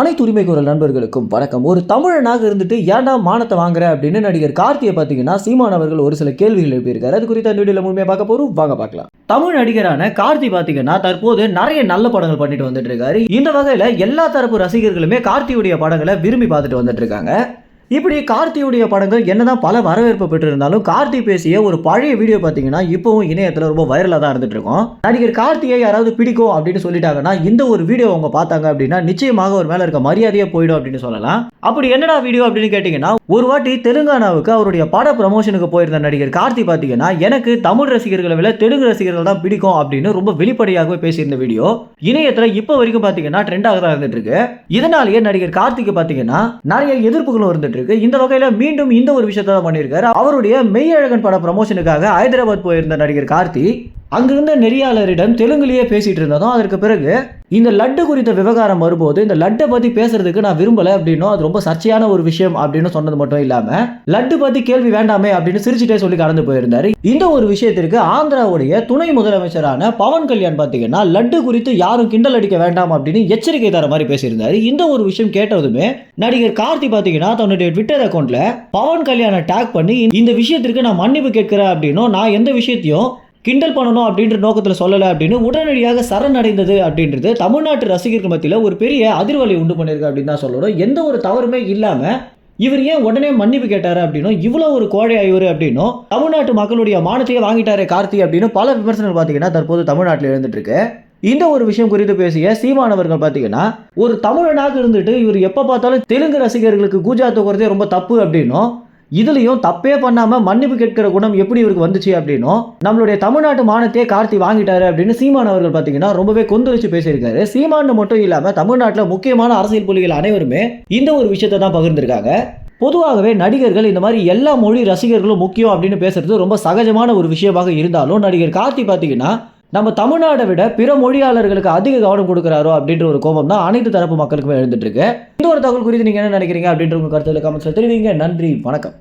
அனைத்து உரிமை குரல் நண்பர்களுக்கும் வணக்கம். ஒரு தமிழனாக இருந்துட்டு ஏன்டா மானத்தை வாங்குற அப்படின்னு நடிகர் கார்த்தியை பார்த்தீங்கன்னா சீமான் அவர்கள் ஒரு சில கேள்விகள் எழுப்பியிருக்காரு. அது குறித்து அந்த வீடியோவில் முழுமையாக பார்க்க போகிறோம் வாங்க பார்க்கலாம். தமிழ் நடிகரான கார்த்தி பார்த்தீங்கன்னா தற்போது நிறைய நல்ல படங்கள் பண்ணிட்டு வந்துட்டு இருக்காரு. இந்த வகையில் எல்லா தரப்பு ரசிகர்களுமே கார்த்தியுடைய படங்களை விரும்பி பார்த்துட்டு வந்துட்டு இருக்காங்க. இப்படி கார்த்தியுடைய படங்கள் என்னதான் பல வரவேற்பு பெற்றிருந்தாலும் கார்த்தி பேசிய ஒரு பழைய வீடியோ பார்த்தீங்கன்னா இப்போவும் இணையத்தில் ரொம்ப வைரலாக தான் இருந்துட்டு இருக்கும். நடிகர் கார்த்தியை யாராவது பிடிக்கும் அப்படின்னு சொல்லிட்டாங்கன்னா இந்த ஒரு வீடியோ அவங்க பார்த்தாங்க அப்படின்னா நிச்சயமாக ஒரு மேலே இருக்க மரியாதையே போயிடும் அப்படின்னு சொல்லலாம். அப்படி என்னடா வீடியோ அப்படின்னு கேட்டிங்கன்னா ஒரு வாட்டி தெலுங்கானாவுக்கு அவருடைய பட ப்ரமோஷனுக்கு போயிருந்த நடிகர் கார்த்தி பார்த்தீங்கன்னா எனக்கு தமிழ் ரசிகர்களை விட தெலுங்கு ரசிகர்கள் தான் பிடிக்கும் அப்படின்னு ரொம்ப வெளிப்படையாகவே பேசியிருந்த வீடியோ இணையத்தில் இப்போ வரைக்கும் பார்த்தீங்கன்னா ட்ரெண்டாக தான் இருந்துட்டு இருக்கு. இதனாலேயே நடிகர் கார்த்திக்கு பார்த்தீங்கன்னா நிறைய எதிர்ப்புகளும் இருந்துட்டு இருக்கு. இந்த வகையில் மீண்டும் இந்த ஒரு விஷயத்தை தான் பண்ணியிருக்காரு. அவருடைய மெய்யழகன் பட ப்ரமோஷனுக்காக ஹைதராபாத் போயிருந்த நடிகர் கார்த்தி. அங்கிருந்த நெறியாளரிடம் தெலுங்குலேயே பேசிட்டு இருந்ததும் அதற்கு பிறகு இந்த லட்டு குறித்த விவகாரம் வரும்போது இந்த லட்டை பத்தி பேசுறதுக்கு நான் விரும்பல அப்படின்னும் அது ரொம்ப சர்ச்சையான ஒரு விஷயம் அப்படின்னு சொன்னது மட்டும் இல்லாம லட்டு பத்தி கேள்வி வேண்டாமே அப்படின்னு சிரிச்சுட்டே சொல்லி கடந்து போயிருந்தாரு. இந்த ஒரு விஷயத்திற்கு ஆந்திராவுடைய துணை முதலமைச்சரான பவன் கல்யாண் பாத்தீங்கன்னா லட்டு குறித்து யாரும் கிண்டல் அடிக்க வேண்டாம் அப்படின்னு எச்சரிக்கை தர மாதிரி பேசியிருந்தாரு. இந்த ஒரு விஷயம் கேட்டதுமே நடிகர் கார்த்தி பாத்தீங்கன்னா தன்னுடைய ட்விட்டர் அக்கௌண்ட்ல பவன் கல்யாணை டேக் பண்ணி இந்த விஷயத்திற்கு நான் மன்னிப்பு கேட்கிறேன் அப்படின்னும் நான் எந்த விஷயத்தையும் கிண்டல் பண்ணணும் அப்படின்ற நோக்கத்தில் சொல்லலை அப்படின்னு உடனடியாக சரணடைந்தது அப்படின்றது தமிழ்நாட்டு ரசிகர்கள் மத்தியில் ஒரு பெரிய அதிர்வலை உண்டு பண்ணியிருக்கு அப்படின்னு தான் சொல்லணும். எந்த ஒரு தவறுமே இல்லாமல் இவர் ஏன் உடனே மன்னிப்பு கேட்டார் அப்படின்னும் இவ்வளோ ஒரு கோழை ஆய்வர் அப்படின்னும் தமிழ்நாட்டு மக்களுடைய மானத்தையே வாங்கிட்டாரே கார்த்தி அப்படின்னு பல விமர்சனங்கள் பார்த்தீங்கன்னா தற்போது தமிழ்நாட்டில் இருந்துட்டு இருக்கு இந்த ஒரு விஷயம் குறித்து பேசிய சீமானவர்கள் பார்த்தீங்கன்னா ஒரு தமிழனாக இருந்துட்டு இவர் எப்போ பார்த்தாலும் தெலுங்கு ரசிகர்களுக்கு கூஜா தூக்குறதே ரொம்ப தப்பு அப்படின்னும் இதுலேயும் தப்பே பண்ணாமல் மன்னிப்பு கேட்கிற குணம் எப்படி இவருக்கு வந்துச்சு அப்படின்னும் நம்மளுடைய தமிழ்நாட்டு மானத்தையே கார்த்தி வாங்கிட்டாரு அப்படின்னு சீமான் அவர்கள் பார்த்தீங்கன்னா ரொம்பவே கொந்தளிச்சு பேசியிருக்காரு. சீமான் மட்டும் இல்லாமல் தமிழ்நாட்டில் முக்கியமான அரசியல் புலிகள் அனைவருமே இந்த ஒரு விஷயத்தை தான் பகிர்ந்திருக்காங்க. பொதுவாகவே நடிகர்கள் இந்த மாதிரி எல்லா மொழி ரசிகர்களும் முக்கியம் அப்படின்னு பேசுறது ரொம்ப சகஜமான ஒரு விஷயமாக இருந்தாலும் நடிகர் கார்த்தி பார்த்தீங்கன்னா நம்ம தமிழ்நாடை விட பிற மொழியாளர்களுக்கு அதிக கவனம் கொடுக்குறாரோ அப்படின்ற ஒரு கோபம் தான் அனைத்து தரப்பு மக்களுக்குமே எழுந்துட்டு இருக்கு. இந்த ஒரு தகவல் குறித்து நீங்க என்ன நினைக்கிறீங்க அப்படின்ற உங்க கருத்துல கமெண்ட்ஸ்ல தெரிவிங்க. நன்றி. வணக்கம்.